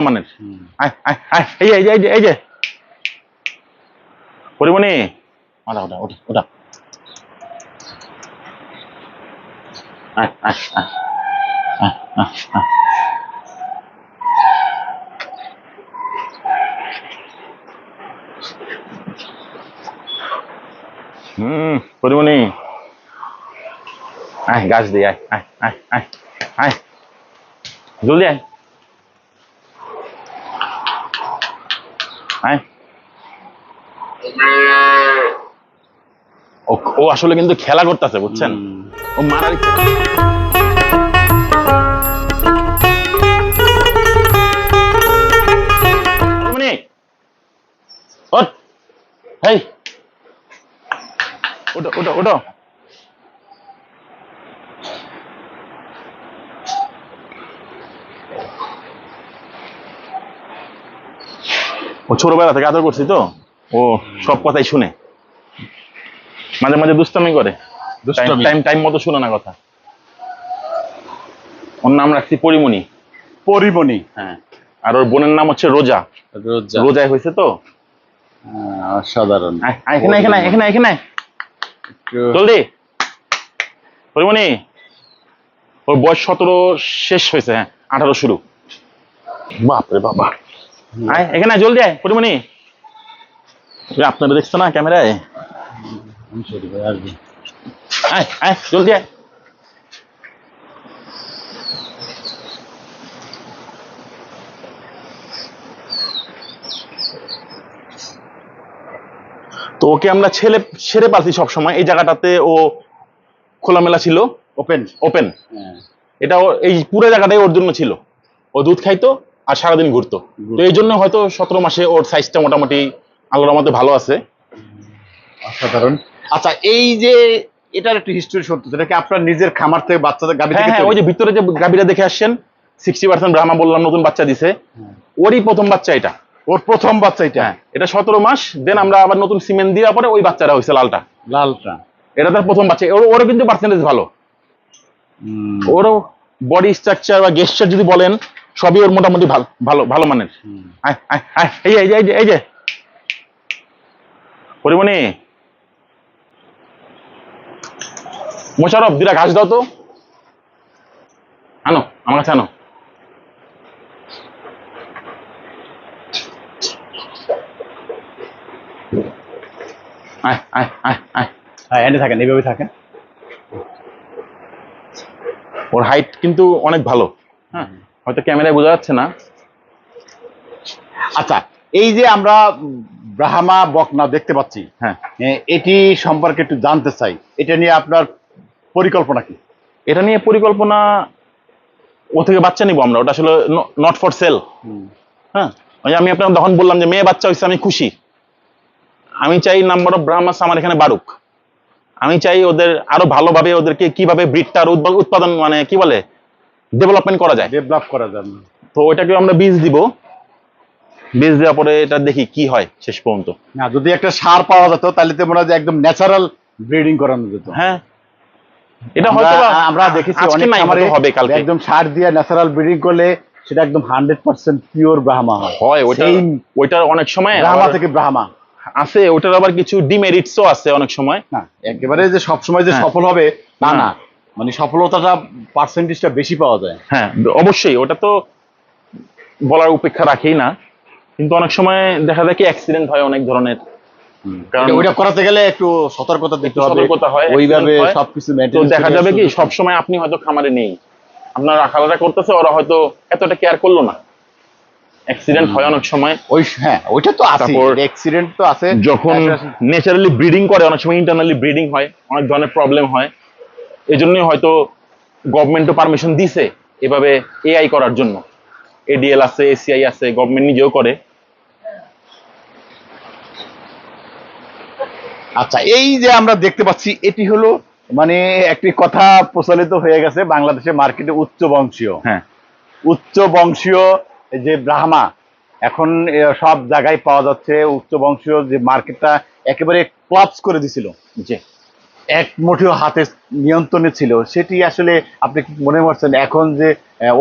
মানের আয় আয় আয় এই যে এই যে এই যে এই যে পরিমণি ওটা ওটা ওটা ওটা আয় আয় আয় আয় আয় আয় হুম পরিমণি আয় গাছ দিয়ে আয় আয় আয় আয় আয় জলদি আয় ও ও আসলে কিন্তু খেলা করতেছে বুঝছেন? ও মারার ইচ্ছা। পরিমণি, ওঠ। হেই ওটো ওটো ওটো ও ছোটবেলা থেকে আদর করছি তো? ও সব কথাই শুনে। মাঝে মাঝে দুষ্টামি করে। টাইম টাইম মতো শুনে না কথা। ওর নাম রাখছি পরিমণি। পরিমণি। হ্যাঁ। আর ওর বোনের নাম হচ্ছে রোজা। রোজা। রোজায় হয়েছে তো? হ্যাঁ, অসাধারণ। এখানে এখানে এখানে জলদি। পরিমণি ওর বয়স সতেরো শেষ হয়েছে হ্যাঁ আঠারো শুরু। বাপরে বাবা। আয় এখানে জলদি আয় পরিমণি। আপনারা দেখছ না ক্যামেরায়। আয় আয় জলদি আয়। তো ওকে আমরা ছেলে ছেড়ে পাচ্ছি সবসময় এই জায়গাটাতে ও খোলামেলা ছিল। ওপেন ওপেন হ্যাঁ, এটা ও- এই পুরো জায়গাটাই ওর জন্য ছিল। ও দুধ খাইতো আর সারাদিন ঘুরতো। তো এই জন্য হয়তো সতেরো মাসে ওর সাইজটা মোটামুটি আল্লাহর মধ্যে ভালো আছে। অসাধারণ। আচ্ছা এই যে এটার একটু হিস্ট্রি সত্য সেটা কি আপনার নিজের খামার থেকে বাচ্চাদের গাভী হ্যাঁ থেকে হ্যাঁ ওই যে ভিতরে যে গাভীরা দেখে আসছেন সিক্সটি পার্সেন্ট ব্রাহ্মা বললাম নতুন বাচ্চা দিছে। ওরই প্রথম বাচ্চা এটা? ওর প্রথম বাচ্চা এটা। হ্যাঁ এটা সতেরো মাস দেন আমরা আবার নতুন সিমেন্ট দেওয়ার পরে ওই বাচ্চাটা হয়েছে লালটা। লালটা। এটা তার প্রথম বাচ্চা। ওর ওরও কিন্তু পার্সেন্টেজ ভালো। ওরও বডি স্ট্রাকচার বা গেস্টার যদি বলেন সবই ওর মোটামুটি ভালো ভালো ভালো মানের। এই যে এই যে এই যে এই পরিমণি। মোশারফ দুটা ঘাস দাও তো। আনো আমার কাছে আনো। আয় আয় আয় আয়। হ্যাঁ এনে থাকেন এইভাবে থাকেন। ওর হাইট কিন্তু অনেক ভালো। হয়তো ক্যামেরায় বোঝা যাচ্ছে না। আচ্ছা এই যে আমরা ব্রাহ্মা বকনা দেখতে পাচ্ছি হ্যাঁ এটি সম্পর্কে একটু জানতে চাই। এটা নিয়ে আপনার পরিকল্পনা কি? এটা নিয়ে পরিকল্পনা ও থেকে বাচ্চা নিবো আমরা ওটা আসলে নট ফর সেল হ্যাঁ আমি আপনাকে তখন বললাম যে মেয়ে বাচ্চা হয়েছে আমি খুশি। আমি চাই নাম্বার অফ ব্রাহ্মাস আমার এখানে বাড়ুক। আমি চাই ওদের আরও ভালোভাবে ওদেরকে কীভাবে ব্রিডটা আরও উৎপাদন মানে কি বলে? ডেভেলপমেন্ট করা যায়। ডেভেলপ করা যাবে তো ওইটাকে আমরা বীজ দিব। বীজ দেওয়ার পরে এটা দেখি কি হয় শেষ পর্যন্ত। না যদি একটা সার পাওয়া যেত তাহলে তো মনে হয় একদম ন্যাচারাল ব্রিডিং করানো যেত। হ্যাঁ। এটা হয়তো আমরা দেখেছি অনেক খামারে হবে কালকে। একদম সার দিয়ে ন্যাচারাল ব্রিডিং করলে সেটা একদম হান্ড্রেড পার্সেন্ট পিওর ব্রাহ্মা হয়। হয় ওইটা ওইটার অনেক সময় ব্রাহ্মা থেকে ব্রাহ্মা আছে ওটার আবার কিছু ডিমেরিটসও আছে অনেক সময়। না একেবারে যে সবসময় যে হ্যাঁ। সফল হবে না। না। মানে সফলতাটা পার্সেন্টেজটা বেশি পাওয়া যায়। হ্যাঁ অবশ্যই ওটা তো বলার উপেক্ষা রাখেই না। কিন্তু অনেক সময় দেখা যায় কি অ্যাক্সিডেন্ট হয় অনেক ধরনের। কারণ ওইটা করাতে গেলে একটু সতর্কতা দিতে হবে। সতর্কতা হয়, ওইভাবে সবকিছু মেনটেন দেখা যাবে কি সব সময় আপনি হয়তো খামারে নেই। আপনার রাখালাটা করতেছে ওরা হয়তো এতটা কেয়ার করল না। অ্যাক্সিডেন্ট হয় অনেক সময়। ওই হ্যাঁ ওইটা তো আছে অ্যাক্সিডেন্ট তো আছে। যখন ন্যাচারালি ব্রিডিং করে অনেক সময় ইন্টারনালি ব্রিডিং হয় অনেক ধরনের প্রবলেম হয়। এই জন্যই হয়তো গভর্নমেন্টও পারমিশন দিছে এভাবে এআই করার জন্য। এডিএল আছে এসিআই আছে গভর্নমেন্ট নিজেও করে। আচ্ছা এই যে আমরা দেখতে পাচ্ছি এটি হলো মানে একটি কথা প্রচলিত হয়ে গেছে বাংলাদেশের মার্কেটে উচ্চ বংশীয়। হ্যাঁ। উচ্চ বংশীয় যে ব্রাহ্মা এখন সব জায়গায় পাওয়া যাচ্ছে উচ্চ বংশীয় যে মার্কেটটা একেবারে ক্লাবস করে দিছিল। জি। এক মুঠিও হাতে নিয়ন্ত্রণে ছিল সেটি আসলে আপনি কি মনে করছেন এখন যে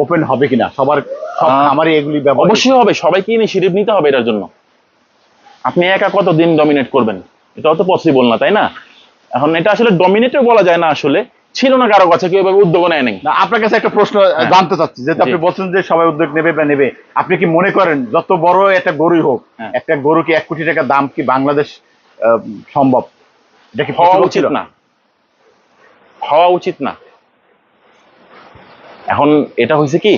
ওপেন হবে কিনা? সবার সব আহ, এগুলি অবশ্যই হবে সবাইকে ইনিশিয়েটিভ নিতে হবে এটার জন্য। আপনি একা কত দিন ডমিনেট করবেন? এটাও তো পসিবল না তাই না? এখন এটা আসলে ডমিনেটও বলা যায় না আসলে ছিল না কারও কাছে কেউ এভাবে উদ্যোগ নেয় নাই না আপনার কাছে একটা প্রশ্ন হ্যাঁ। জানতে চাচ্ছি যেহেতু আপনি। বলছেন যে সবাই উদ্যোগ নেবে বা নেবে আপনি কি মনে করেন যত বড় একটা গরুই হোক হ্যাঁ। একটা গরু কি এক কোটি টাকা দাম কি বাংলাদেশ আহ, সম্ভব? এটা কি হওয়া উচিত না। হওয়া উচিত না। এখন এটা হয়েছে কি,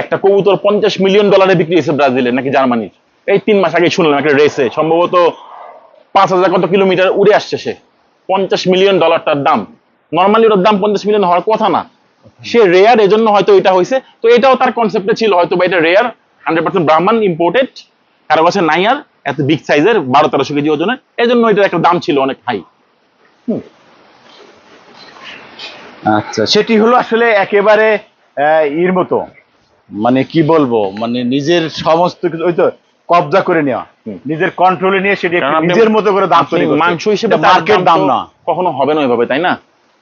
একটা কবুতর পঞ্চাশ মিলিয়ন ডলারে বিক্রি হয়েছে ব্রাজিলে, নাকি জার্মানির। এই তিন মাস আগে শুনলাম একটা রেসে সম্ভবত পাঁচ হাজার কত কিলোমিটার উড়ে আসছে সে। পঞ্চাশ মিলিয়ন ডলারটার দাম। নর্মালি ওটার দাম পঞ্চাশ মিলিয়ন হওয়ার কথা না। সে রেয়ার এজন্য হয়তো এটা হয়েছে। তো এটাও তার কনসেপ্টে ছিল, হয়তো বা এটা রেয়ার হান্ড্রেড পার্সেন্ট ব্রাহ্মণ ইম্পোর্টেড কারও কাছে নাই আর, এত বিগ সাইজের বারো তেরোশো কেজি ওজনের এই জন্য এটার একটা দাম ছিল অনেক হাই আচ্ছা সেটি হলো আসলে একেবারে ইর মতো। মানে কি বলব মানে নিজের সমস্ত কিছু ওই তো কবজা করে নেওয়া। নিজের কন্ট্রোলে নিয়ে সেটি নিজের মতো করে দাম তৈরি মাংস হিসেবে মার্কেট দাম না। কখনো হবে না ওইভাবে তাই না?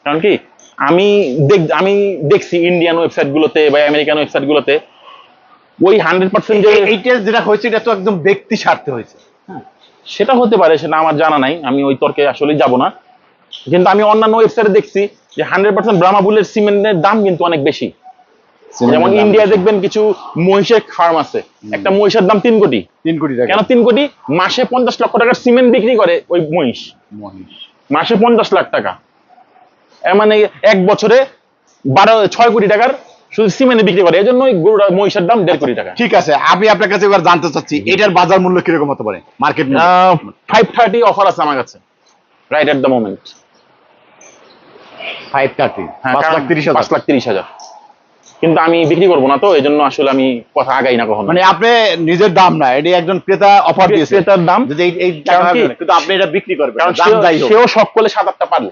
কারণ কি আমি দেখ আমি দেখছি ইন্ডিয়ান ওয়েবসাইট গুলোতে বা আমেরিকান ওয়েবসাইট গুলোতে ওই হান্ড্রেড পার্সেন্ট যে এই- এইটা যেটা হয়েছে এটা তো একদম ব্যক্তি স্বার্থে হয়েছে। সেটা হতে পারে সেটা আমার জানা নাই আমি ওই তর্কে আসলে যাব না। কিন্তু আমি অন্যান্য ওয়েবসাইটে দেখছি যে হান্ড্রেড পার্সেন্ট ব্রাহ্মা বুলের সিমেন্টের দাম কিন্তু অনেক বেশি। যেমন ইন্ডিয়া দেখবেন কিছু মহিষের ফার্ম আছে। একটা মহিষের দাম তিন কোটি। তিন কোটি টাকা। কেন তিন কোটি? মাসে পঞ্চাশ লক্ষ টাকার সিমেন্ট বিক্রি করে ওই মহিষ। মাসে পঞ্চাশ লাখ টাকা। মানে এক বছরে বারো ছয় কোটি টাকার শুধু সিমেন্ট বিক্রি করে। এই জন্য গরুটা মহিষের দাম দেড় কোটি টাকা। ঠিক আছে আমি আপনার কাছে এবার জানতে চাচ্ছি এটার বাজার মূল্য কীরকম হতে পারে? মার্কেট ফাইভ থার্টি অফার আছে আমার কাছে। Right at the moment five thirty হ্যাঁ পাঁচ লাখ তিরিশ পাঁচ লাখ তিরিশ হাজার। কিন্তু আমি বিক্রি করব না তো এই জন্য আসলে আমি কথা আগাই না কখনো। মানে আপনি নিজের দাম না এটি একজন ক্রেতা অফার দিয়েছে। ক্রেতার দাম? যদি এই কিন্তু আপনি এটা বিক্রি করবেন। সেও- শখ করলে সাত আটটা পালে।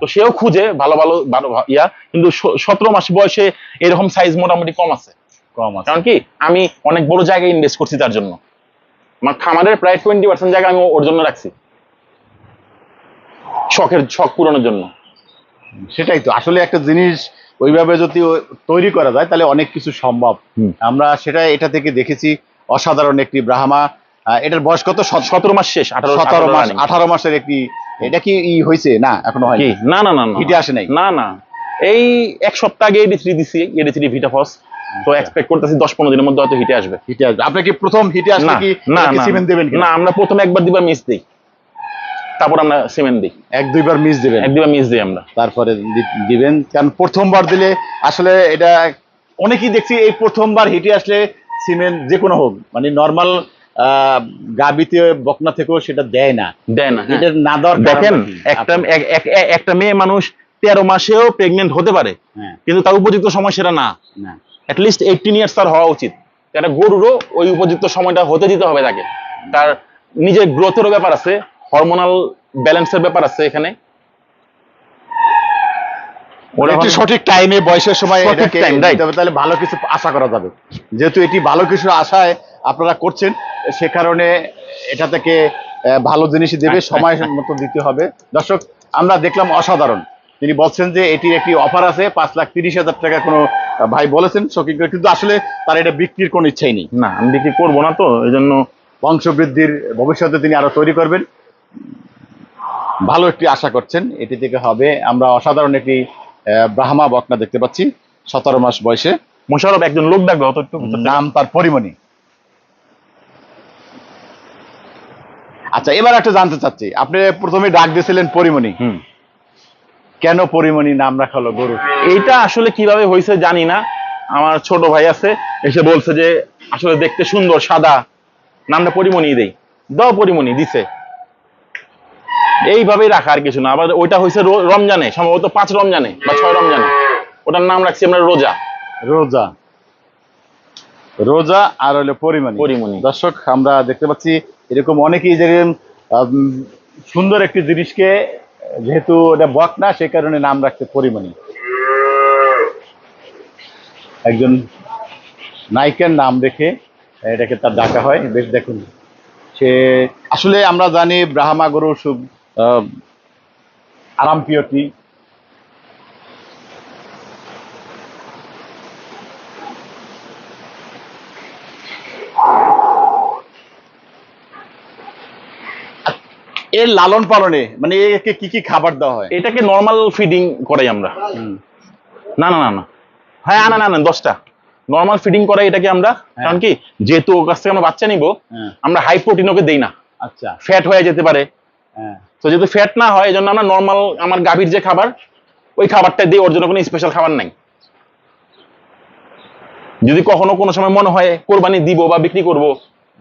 তো সেও খুঁজে ভালো ভালো ভালো ইয়া। কিন্তু সতেরো মাস বয়সে এরকম সাইজ মোটামুটি কম আছে। কম আছে। কারণ কি? আমি অনেক বড় জায়গায় ইনভেস্ট করছি তার জন্য। আমার খামারের প্রায় টোয়েন্টি পার্সেন্ট জায়গা আমি ওর জন্য রাখছি। শখের শখ পূরণের জন্য। সেটাই তো। আসলে একটা জিনিস ওইভাবে যদি তৈরি করা যায় তাহলে অনেক কিছু সম্ভব। আমরা সেটা এটা থেকে দেখেছি। অসাধারণ একটি ব্রাহ্মা। এটার বয়স কত? সতেরো মাস শেষ আঠারো সতেরো মাস আঠারো মাসের একটি এটা কি ই হয়েছে? না এখনও হয় না না না হিটে আসে নাই? না না। এই এক সপ্তাহ আগে এডি থ্রি দিছি এডি থ্রি ভিটাফস তো এক্সপেক্ট করতেছি দশ পনেরো দিনের মধ্যে হয়তো হিটে আসবে। হিটে আসবে। আপনি কি প্রথম হিটে আসলে না কি না না আমরা প্রথমে একবার দিবার মিস দিই। তারপর আমরা সিমেন্ট দিই। এক দুইবার মিস দিবেন। এক দুবার মিস দিই আমরা। তারপরে দিবেন। কারণ প্রথমবার দিলে আসলে এটা অনেকেই দেখছি এই প্রথমবার হিটে আসলে সিমেন্ট যে কোনো হোক মানে নর্মাল গাবিতে বকনা থেকেও সেটা দেয় না। দেয় না হ্যাঁ। এটা না দেখেন একটা একটা মেয়ে মানুষ তেরো মাসেও প্রেগনেন্ট হতে পারে হ্যাঁ। কিন্তু তার উপযুক্ত সময় সেটা না। না। অ্যাটলিস্ট এইটিন ইয়ার্স তার হওয়া উচিত। একটা গরুরও ওই উপযুক্ত সময়টা হতে দিতে হবে তাকে। তার নিজের গ্রোথেরও ব্যাপার আছে হরমোনাল ব্যালেন্সের ব্যাপার আছে এখানে। একটু সঠিক টাইমে বয়সের সময় এটাকে তাহলে ভালো কিছু আশা করা যাবে। যেহেতু এটি ভালো কিছু আশায় আপনারা করছেন সে কারণে এটা থেকে ভালো জিনিসই দেবে সময় মতো দিতে হবে। দর্শক আমরা দেখলাম অসাধারণ। তিনি বলছেন যে এটির একটি অফার আছে পাঁচ লাখ তিরিশ হাজার টাকা কোনো ভাই বলেছেন শৌখিন করে কিন্তু আসলে তার এটা বিক্রির কোনো ইচ্ছাই নেই। না আমি বিক্রি করব না তো এই জন্য বংশবৃদ্ধির ভবিষ্যতে তিনি আরও তৈরি করবেন। ভালো একটি আশা করছেন। এটি থেকে হবে আমরা অসাধারণ একটি ব্রাহ্মা বকনা দেখতে পাচ্ছি সতেরো মাস বয়সে। মোশারফ একজন লোক ডাকবে অত নাম তার পরিমণি। আচ্ছা এবার একটা জানতে চাচ্ছি। আপনি প্রথমে ডাক দিয়েছিলেন পরিমণি। কেন পরিমণি নাম রাখা হলো গরু? এইটা আসলে কীভাবে হয়েছে জানি না। আমার ছোট ভাই আছে এসে বলছে যে আসলে দেখতে সুন্দর সাদা। নামটা পরিমণি দেই। দাও পরিমণি দিছে। এইভাবেই রাখা আর কিছু না। আবার ওইটা হয়েছে রমজানে সম্ভবত পাঁচ রমজানে বা ছয় রমজানে। ওটার নাম রাখছি আমরা রোজা। রোজা। রোজা আর হলো পরিমণি। পরিমণি। দর্শক আমরা দেখতে পাচ্ছি এরকম অনেকেই উম, সুন্দর একটি জিনিসকে যেহেতু এটা বক না সেই কারণে নাম রাখছে পরিমণি। একজন নায়িকার নাম রেখে এটাকে তার ডাকা হয়। বেশ দেখুন। সে আসলে আমরা জানি ব্রাহ্মা গরু আরামপ্রিয় এর লালন পালনে মানে একে কি কি খাবার দেওয়া হয়? এটাকে নর্মাল ফিডিং করাই আমরা। না না না না। হ্যাঁ না না না দশটা। নর্মাল ফিডিং করাই এটাকে আমরা। হ্যাঁ। কারণ কি যেহেতু ওর কাছ থেকে আমরা বাচ্চা নিব হ্যাঁ। আমরা হাই প্রোটিন ওকে দেই না। আচ্ছা। ফ্যাট হয়ে যেতে পারে। হ্যাঁ। তো যেহেতু ফ্যাট না হয় এই জন্য আমরা নর্মাল আমার গাভীর যে খাবার, ওই খাবারটা দিই ওর জন্য কোনো স্পেশাল খাবার নাই। যদি কখনো কোনো সময় মনে হয়, কোরবানি দিব বা বিক্রি করব,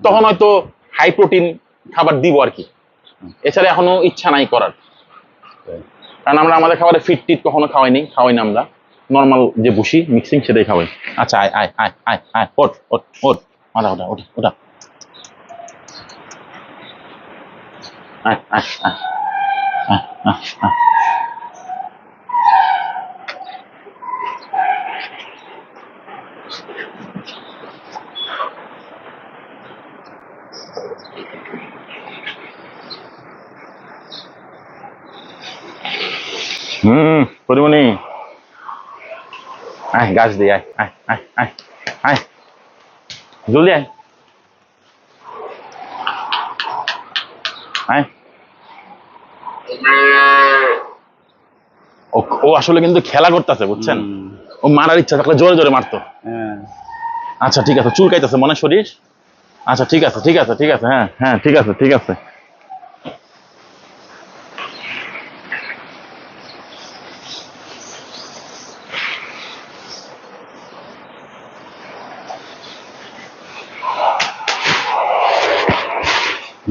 তখন হয়তো হাই প্রোটিন খাবার দিব আর কি। এছাড়া এখনও ইচ্ছা নাই করার। কারণ আমরা আমাদের খাবারে ফিট টিট কখনো খাওয়াইনি, খাওয়াই না আমরা। নর্মাল যে বসি মিক্সিং সেটাই খাওয়াই। আচ্ছা আয় আয় আয় আয় আয় ওট ওট ওট ওটা ওটা ওটা ওটা আয় আয় আয় আয় আয় আয় হুম পরিমণি আয় গাছ দিয়ে আয় আয় আয় আয় আয় জলদি আয় ও ও আসলে কিন্তু খেলা করতেছে বুঝছেন? ও মারার ইচ্ছা থাকলে জোরে জোরে মারতো। হ্যাঁ। আচ্ছা ঠিক আছে চুলকাইতেছে মনে শরীর? আচ্ছা ঠিক আছে ঠিক আছে ঠিক আছে হ্যাঁ হ্যাঁ ঠিক আছে ঠিক আছে।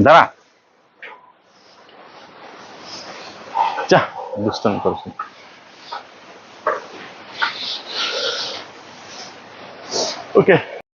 দাঁড়া। যা দুষ্টামি করছি। ওকে